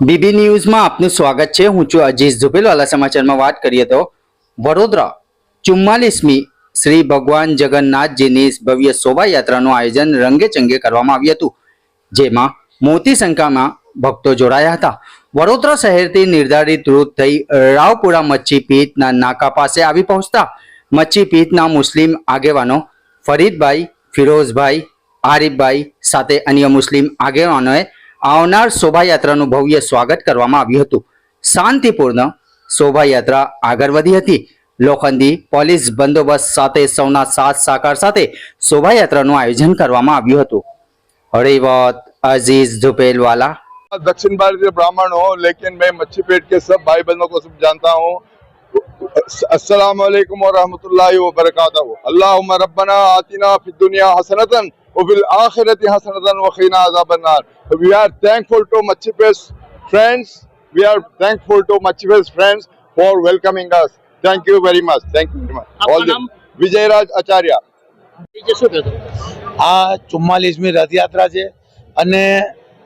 BB ન્યૂઝમાં આપનું સ્વાગત છે. હું છું અજીઝ ઝુબેલવાલા સમાચારમાં વાત કરીએ તો વડોદરા ચુમ્માલીસમી શ્રી ભગવાન જગન્નાથજીની ભવ્ય શોભાયાત્રાનું આયોજન રંગે ચંગે કરવામાં આવ્યું હતું, જેમાં મોટી સંખ્યામાં ભક્તો જોડાયા હતા. વડોદરા શહેરથી નિર્ધારિત રૂટ થઈ રાવપુરા મચ્છી પીઠના નાકા પાસે આવી પહોંચતા મચ્છી પીઠના મુસ્લિમ આગેવાનો ફરીદભાઈ, ફિરોઝભાઈ, આરિફભાઈ સાથે અન્ય મુસ્લિમ આગેવાનોએ આવનાર શોભાયાત્રાનું ભવ્ય સ્વાગત કરવામાં આવ્યું હતું શાંતિપૂર્ણ શોભાયાત્રા આગળ વધી હતી લોખંડી પોલીસ બંદોબસ્ત સાથે સૌના સાથ સાકાર સાથે શોભાયાત્રાનું આયોજન કરવામાં આવ્યું હતું હરિવત અઝીઝ ધુપેલવાલા दक्षिण भारतीय ब्राह्मण हो लेकिन मैं मच्छी पेट के सब भाई बहनों को सब जानता हूँ अस्सलाम वालेकुम और रहमतुल्लाहि व बरकातहू अल्लाहुम्मा रब्बना आतिना फिद दुनिया हसनतन وفي الآخرة حسنة وقنا عذاب النار We are thankful to Machipe's friends. We are thankful to Machipe's friends for welcoming us. Thank you very much. Thank you very much. All the વિજયરાજ Acharya આ ચુમ્માલીસમી રથયાત્રા છે અને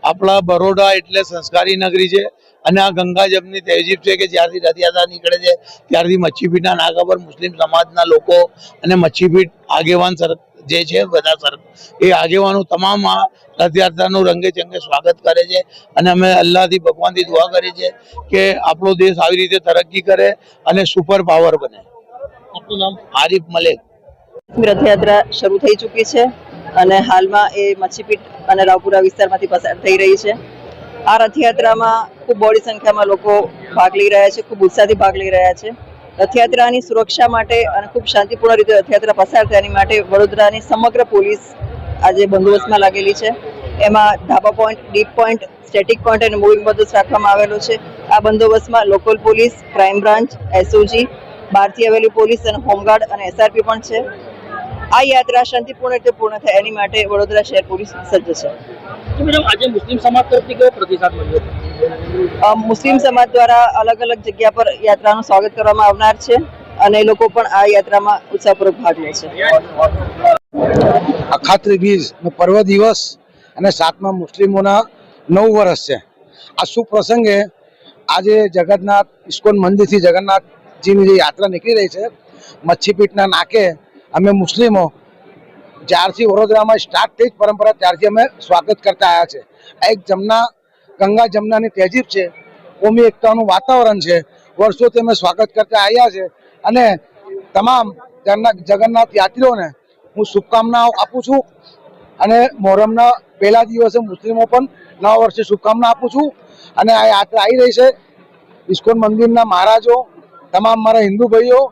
આપણા બરોડા એટલે સંસ્કારી નગરી છે અને આ ગંગા જમની તહેજીબ છે કે જ્યારથી રથયાત્રા નીકળે છે ત્યારથી મચ્છીપીઠના નાગા પર મુસ્લિમ સમાજના લોકો અને મચ્છીપીઠ આગેવાન સરત જે છે બધા સર એ આગેવાનો તમામ આ રથયાત્રાનું રંગે ચંગે સ્વાગત કરે છે અને અમે અલ્લાહથી ભગવાનથી દુઆ કરી છે કે આપણો દેશ આવી રીતે તરક્કી કરે અને સુપર પાવર બને. આપનું નામ? આરિફ મલેક. રથયાત્રા શરૂ થઈ ચૂકી છે અને હાલમાં એ મચ્છીપીઠ અને રાવપુરા વિસ્તારમાંથી પસાર થઈ રહી છે. આ રથયાત્રામાં ખૂબ બોડી સંખ્યામાં લોકો ભાગ લઈ રહ્યા છે ખૂબ ઉત્સાહથી ભાગ લઈ રહ્યા છે. રથયાત્રાની સુરક્ષા માટે અને ખૂબ શાંતિપૂર્ણ રીતે રથયાત્રા પસાર થાય માટે વડોદરાની સમગ્ર પોલીસ આજે બંદોબસ્તમાં લાગેલી છે. એમાં ધાબા point, deep point, static point અને મૂવિંગ બંદોબસ્ત રાખવામાં આવેલો છે. આ બંદોબસ્તમાં local police, crime branch, SOG, બહારથી આવેલી પોલીસ અને હોમગાર્ડ અને એસઆરપી પણ છે. આ યાત્રા શાંતિપૂર્ણ રીતે પૂર્ણ થાય એની માટે વડોદરા શહેર પોલીસ સજ્જ છે. આજે મુસ્લિમ સમાજ તરફથી કેવો પ્રતિસાદ મળ્યો? મુસ્લિમ સમાજ દ્વારા અલગ અલગ જગ્યા પર યાત્રાનું સ્વાગત કરવામાં આવનાર છે અને એ લોકો પણ આ યાત્રામાં ઉત્સાહપૂર્વક ભાગ લે છે. અખાત્રી બીજ નો પર્વ દિવસ અને સાતમા મુસ્લિમોના નવ વર્ષ છે. આ શુભ પ્રસંગે આજે જગન્નાથ, ઇસ્કોન મંદિરથી જગન્નાથજીની જે યાત્રા નીકળી રહી છે મચ્છીપીઠના નાકે અમે મુસ્લિમો જ્યારથી વડોદરામાં સ્ટાર્ટ થઈ જ પરંપરા ત્યારથી અમે સ્વાગત કરતા આવ્યા છે. એક જમના ગંગા જમનાની તહેજીબ છે, કોમી એકતાનું વાતાવરણ છે, વર્ષોથી અમે સ્વાગત કરતા આવ્યા છે અને તમામ જગન્નાથ યાત્રીઓને હું શુભકામનાઓ આપું છું અને મોહરમના પહેલા દિવસે મુસ્લિમો પણ નવા વર્ષે શુભકામના આપું છું અને આ યાત્રા આવી રહી છે. ઇસ્કોન મંદિરના મહારાજો, તમામ મારા હિન્દુ ભાઈઓ,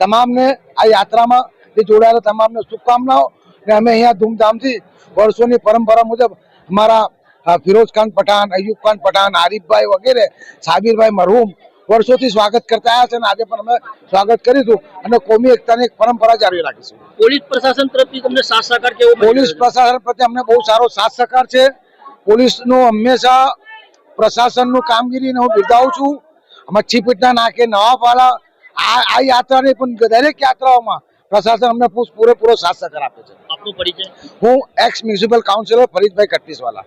તમામને આ યાત્રામાં જે જોડાયેલા તમામને શુભકામનાઓ અને અમે અહીંયા ધૂમધામથી વર્ષોની પરંપરા મુજબ અમારા અ, ફિરોઝ ખાન પઠાણ અયુબ ખાન પઠાણ આરીફભાઈ વગેરે સાબિરભાઈ મરહુમ વર્ષોથી સ્વાગત કરતા આવ્યા છે અને આજે પણ અમે સ્વાગત કરીશું અને કોમી એકતાની એક પરંપરા જાળવી રાખીશું. પોલીસ પ્રશાસન તરફથી તમને સાથ સહકાર કેવો પોલીસ પ્રશાસન પ્રત્યે અમને બહુ સારો સાથ સહકાર છે. પોલીસનું હંમેશા પ્રશાસનનું કામગીરીને હું બિરદાવું છું. મચ્છીપીઠના નાકે નવાપાડા આ આ યાત્રાની પણ દરેક યાત્રાઓમાં પ્રશાસન અમને પૂરેપૂરો સાથ સહકાર આપે છે. આપનો પરિચય? હું ex municipal councillor Faridbhai Kattiswala.